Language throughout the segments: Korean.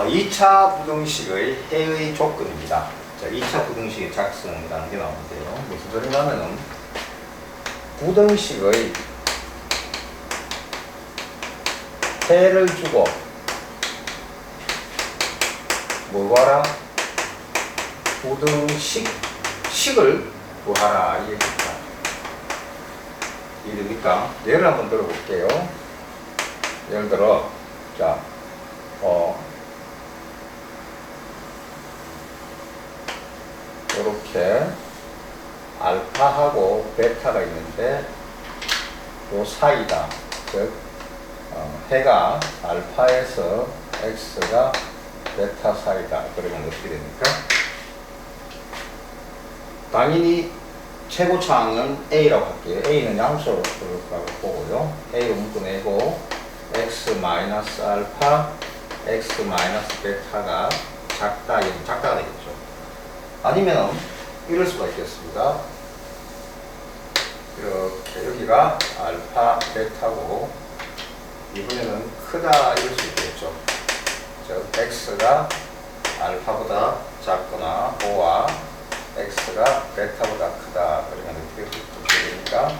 어, 2차 부등식의 해의 조건입니다. 자, 2차 부등식의 작성이라는 게 나오는데요. 무슨 소리냐면은 부등식의 해를 주고 뭐 구하라? 부등식 식을 구하라 이 얘기입니다. 이해됩니까? 예를 한번 들어볼게요. 예를 들어 자, 어, 이렇게 알파하고 베타가 있는데 요 사이다. 즉 어, 해가 알파에서 x가 베타 사이다. 그러면 어떻게 됩니까? 당연히 최고차항은 a라고 할게요. a는 양수라고 보고요. a로 묶어내고 x 마이너스 알파, x 마이너스 베타가 작다, 이건 작다가 되겠죠. 아니면 이럴 수가 있겠습니다. 이렇게 여기가 알파, 베타고 이번에는 크다 이럴 수 있겠죠. 즉 x가 알파보다 작거나 5와 x가 베타보다 크다 그러면 어떻게 됩니까?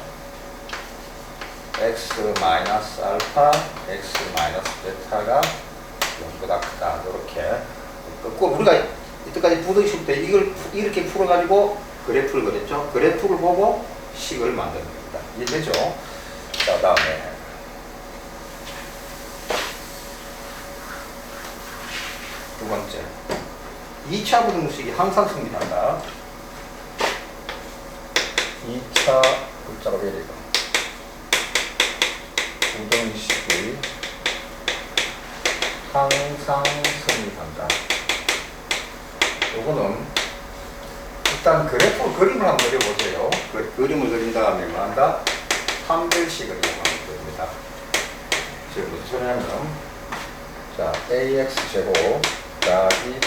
x 마이너스 알파, x 마이너스 베타가 0보다 크다 이렇게 꼭 우리가 이때까지 부등식 때 이걸 푸- 이렇게 풀어가지고 그래프를 그렸죠. 그래프를 보고 식을 만드는 겁니다. 이해되죠? 자 다음에 두 번째 2차 부등식이 항상 승리한다. 2차 글자가 왜 이래가? 부등식이 항상 승리한다. 요거는 일단 그래프 그림을 한번 그려보세요. 그 그림을 그린 다음에 뭐 한다? 판별식을 이용하면 됩니다. 지금 무슨 소리냐면 자 ax 제곱 더하기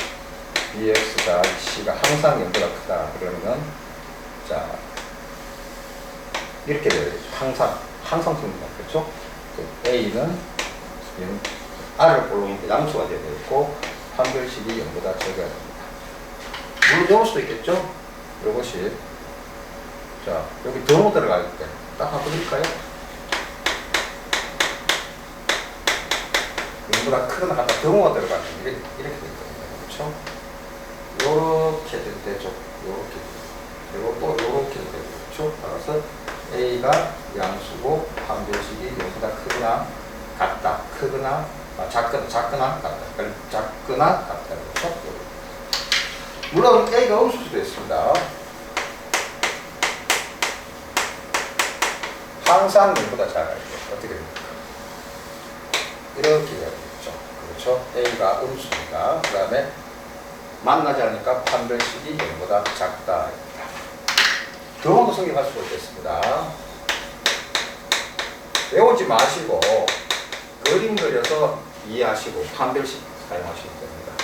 bx 더하기 c가 항상 0보다 크다 그러면 자 이렇게 되죠. 항상 항상 승리다 그렇죠? 그 a는 r을 볼로니까 양수가 되어 있고 판별식이 0보다 적어야 됩니다. 물론 이럴 수도 있겠죠? 이것이 자 여기 더모 들어갈 때 딱 바꿔드릴까요? 0보다 크거나 같다 더모가 들어가면 이렇게, 이렇게 되거든요. 그렇죠? 요렇게 될 때죠. 요렇게 또 요렇게 될 때죠. 그렇죠? 따라서 A가 양수고 판별식이 0보다 크거나 같다. 크거나 아, 작거나 작거나 같다. 그러니까 작거나 같다. 그렇죠? 물론 A가 음수일 수도 있습니다. 항상 0보다 작아야 돼요. 어떻게 됩니까? 이렇게 되겠죠. 그렇죠? A가 음수니까. 그 다음에 만나지 않으니까 판별식이 0보다 작다. 더워도 성립할 수가 있겠습니다. 외우지 마시고 그림 그려서 이해하시고 판별식 사용하시면 됩니다.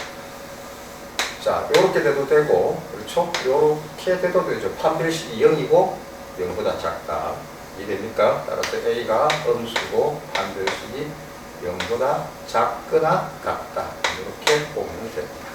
자, 이렇게 돼도 되고, 그렇죠? 이렇게 돼도 되죠. 판별식이 0이고 0보다 작다. 이해됩니까? 따라서 A가 음수고 판별식이 0보다 작거나 같다. 이렇게 보면 됩니다.